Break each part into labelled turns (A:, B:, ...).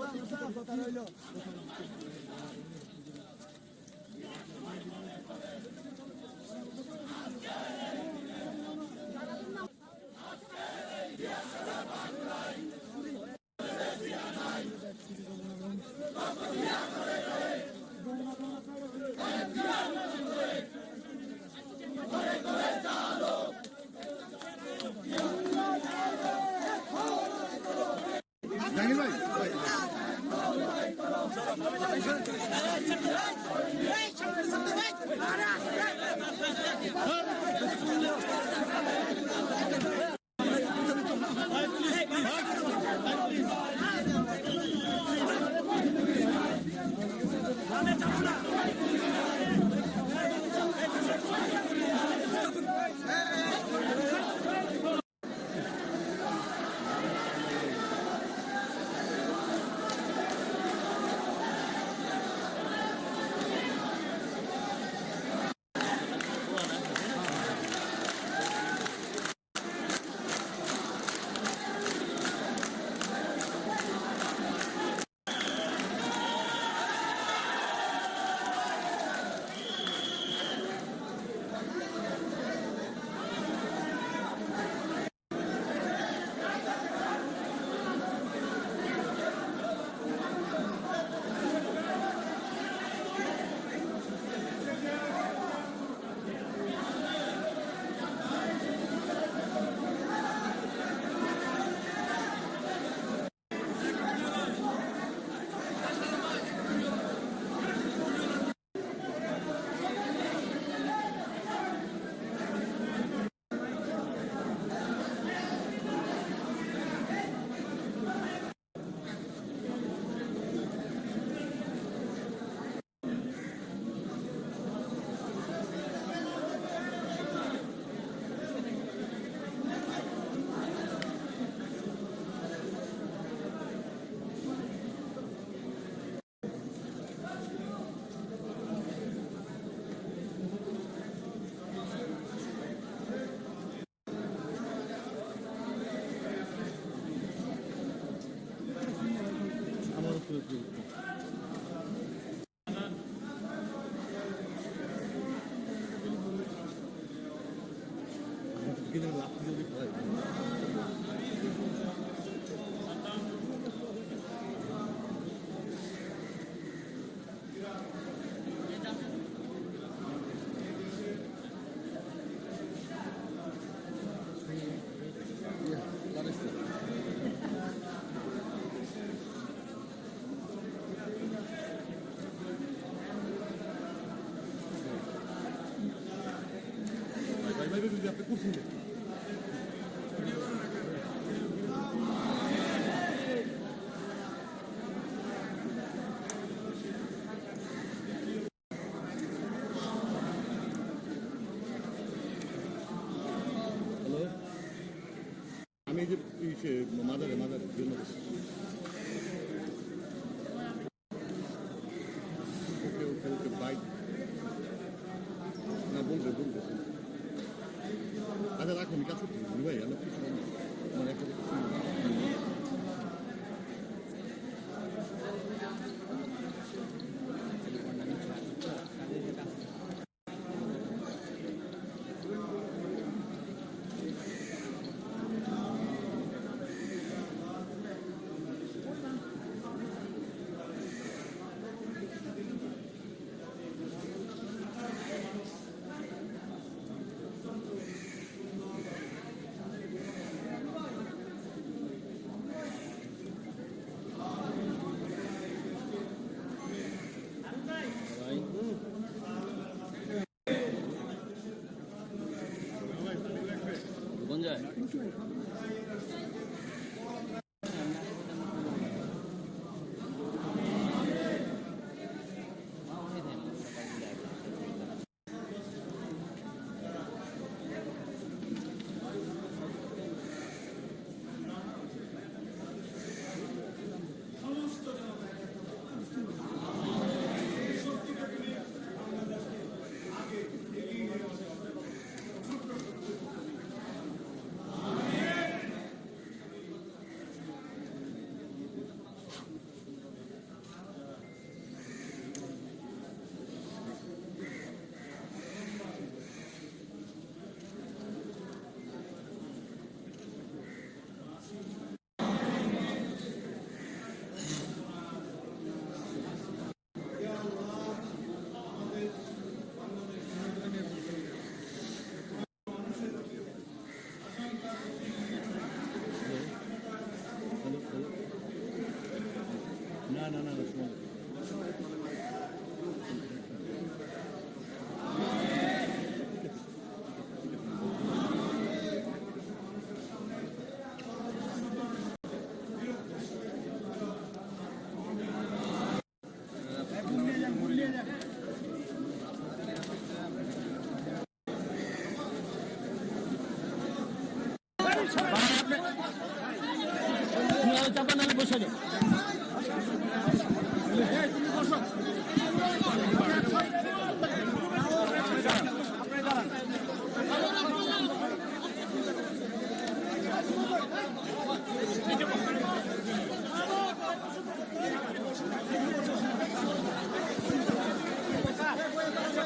A: আজকে হ্যালো আমি এই যে এই সে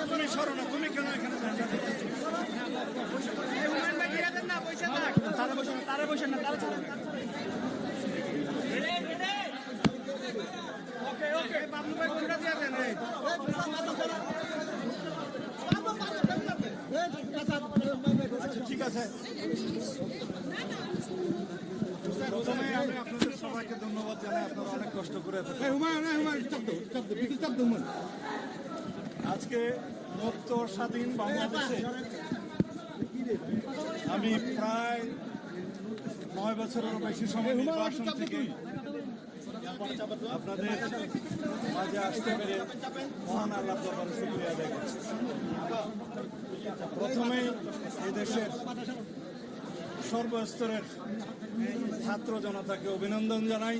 B: তুমি সরো না তুমি কেন এখানে তারা বসে না তারা বসে না তারা প্রথমে আমি আপনাদের সবাইকে ধন্যবাদ জানাই আপনারা অনেক কষ্ট করে আজকে মুক্ত স্বাধীন বাংলাদেশে আমি প্রায় নয় বছরের বেশি সময় নির্বাসন থেকে আপনাদের মাঝে আসতে পেরে মহান আল্লাহ শুক্রিয়া আদায় করছি। প্রথমে এদেশের সর্বস্তরের ছাত্র জনতাকে অভিনন্দন জানাই,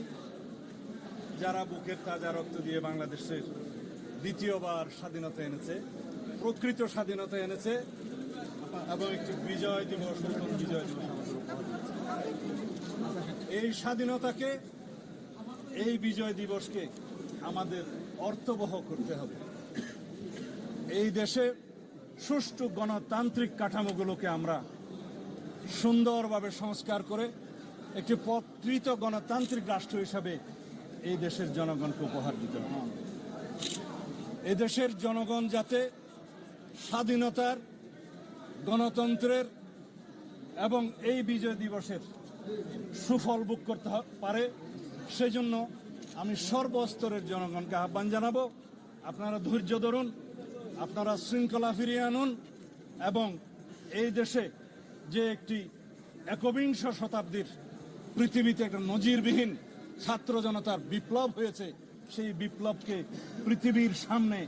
B: যারা বুকের তাজা রক্ত দিয়ে বাংলাদেশের দ্বিতীয়বার স্বাধীনতা এনেছে, প্রকৃত স্বাধীনতা এনেছে, এবং একটি বিজয় দিবস, নতুন বিজয় দিবস। এই স্বাধীনতাকে, এই বিজয় দিবসকে আমাদের অর্থবহ করতে হবে এই দেশে সুষ্ঠু গণতান্ত্রিক কাঠামোগুলোকে আমরা সুন্দরভাবে সংস্কার করে একটি পত্রিত গণতান্ত্রিক রাষ্ট্র হিসাবে এই দেশের জনগণকে উপহার দিতে হবে। এদেশের জনগণ যাতে স্বাধীনতার, গণতন্ত্রের এবং এই বিজয় দিবসের সুফল ভোগ করতে পারে, সেজন্য আমি সর্বস্তরের জনগণকে আহ্বান জানাব। আপনারা ধৈর্য ধরুন, আপনারা শৃঙ্খলা ফিরিয়ে আনুন এবং এই দেশে যে একটি একবিংশ শতাব্দীর পৃথিবীতে একটা নজিরবিহীন ছাত্র জনতার বিপ্লব হয়েছে, সেই বিপ্লবকে পৃথিবীর সামনে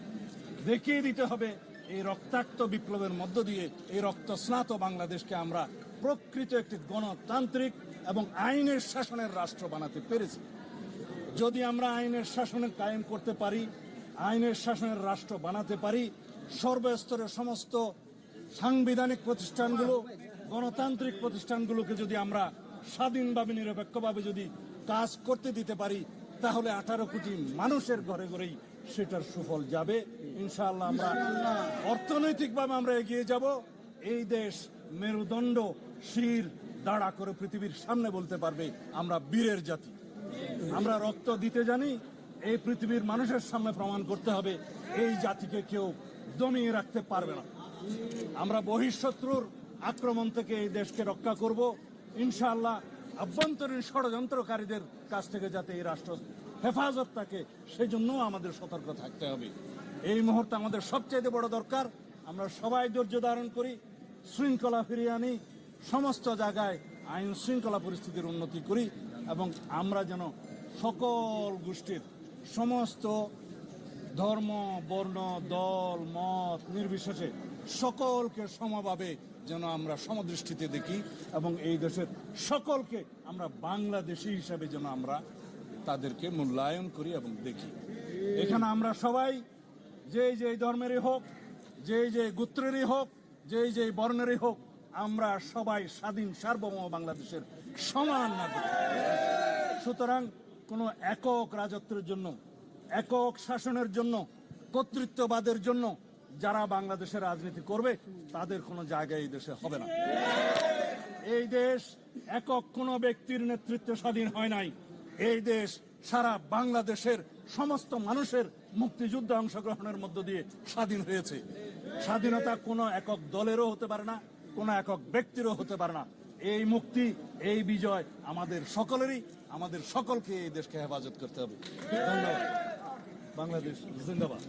B: দেখিয়ে দিতে হবে। এই রক্তাক্ত বিপ্লবের মধ্য দিয়ে এই রক্ত রক্তস্নাত বাংলাদেশকে আমরা প্রকৃত একটি গণতান্ত্রিক এবং আইনের শাসনের রাষ্ট্র বানাতে পেরেছি। যদি আমরা আইনের শাসনে কায়েম করতে পারি, আইনের শাসনের রাষ্ট্র বানাতে পারি, সর্বস্তরের সমস্ত সাংবিধানিক প্রতিষ্ঠানগুলো গণতান্ত্রিক প্রতিষ্ঠানগুলোকে যদি আমরা স্বাধীনভাবে নিরপেক্ষভাবে যদি কাজ করতে দিতে পারি তাহলে আঠারো কোটি মানুষের ঘরে ঘরেই সেটার সুফল যাবে। ইনশাআল্লাহ আমরা অর্থনৈতিকভাবে আমরা এগিয়ে যাব। এই দেশ মেরুদণ্ড শির দাঁড়া করে পৃথিবীর সামনে বলতে পারবে আমরা বীরের জাতি। আমরা রক্ত দিতে জানি এই পৃথিবীর মানুষের সামনে প্রমাণ করতে হবে এই জাতিকে কেউ দমিয়ে রাখতে পারবে না। আমরা বহিঃশত্রুর আক্রমণ থেকে এই দেশকে রক্ষা করব। ইনশাআল্লাহ আভ্যন্তরীণ ষড়যন্ত্রকারীদের কাছ থেকে যাতে এই রাষ্ট্র হেফাজত থাকে, সেজন্য আমাদের সতর্ক থাকতে হবে। এই মুহূর্তে আমাদের সবচেয়ে বড় দরকার, আমরা সবাই ধৈর্য ধারণ করি, শৃঙ্খলা ফিরিয়ে আনি, সমস্ত জায়গায় আইন শৃঙ্খলা পরিস্থিতির উন্নতি করি এবং আমরা যেন সকল গোষ্ঠীর সমস্ত ধর্ম, বর্ণ, দল, মত, নির্বিশেষে সকলকে সমভাবে যেন আমরা সমদৃষ্টিতে দেখি এবং এই দেশের সকলকে আমরা বাংলাদেশি হিসাবে যেন আমরা তাদেরকে মূল্যায়ন করি এবং দেখি। এখানে আমরা সবাই যে যে ধর্মেরই হোক যে যে গোত্রেরই হোক যে যে বর্ণেরই হোক, আমরা সবাই স্বাধীন, সার্বভৌম বাংলাদেশের সমান নাগরিক। সুতরাং কোনো একক রাজত্বের জন্য, একক শাসনের জন্য, কর্তৃত্ববাদের জন্য যারা বাংলাদেশের রাজনীতি করবে, তাদের কোনো জায়গা এই দেশে হবে না। এই দেশ একক কোনো ব্যক্তির নেতৃত্বে স্বাধীন হয় নাই। এই দেশ সারা বাংলাদেশের সমস্ত মানুষের মুক্তিযুদ্ধে অংশগ্রহণের মধ্য দিয়ে স্বাধীন হয়েছে। স্বাধীনতা কোনো একক দলেরও হতে পারে না, কোনো একক ব্যক্তিরও হতে পারে না। এই মুক্তি, এই বিজয় আমাদের সকলেরই, আমাদের সকলকে এই দেশকে হেফাজত করতে হবে। ধন্যবাদ। বাংলাদেশ জিন্দাবাদ।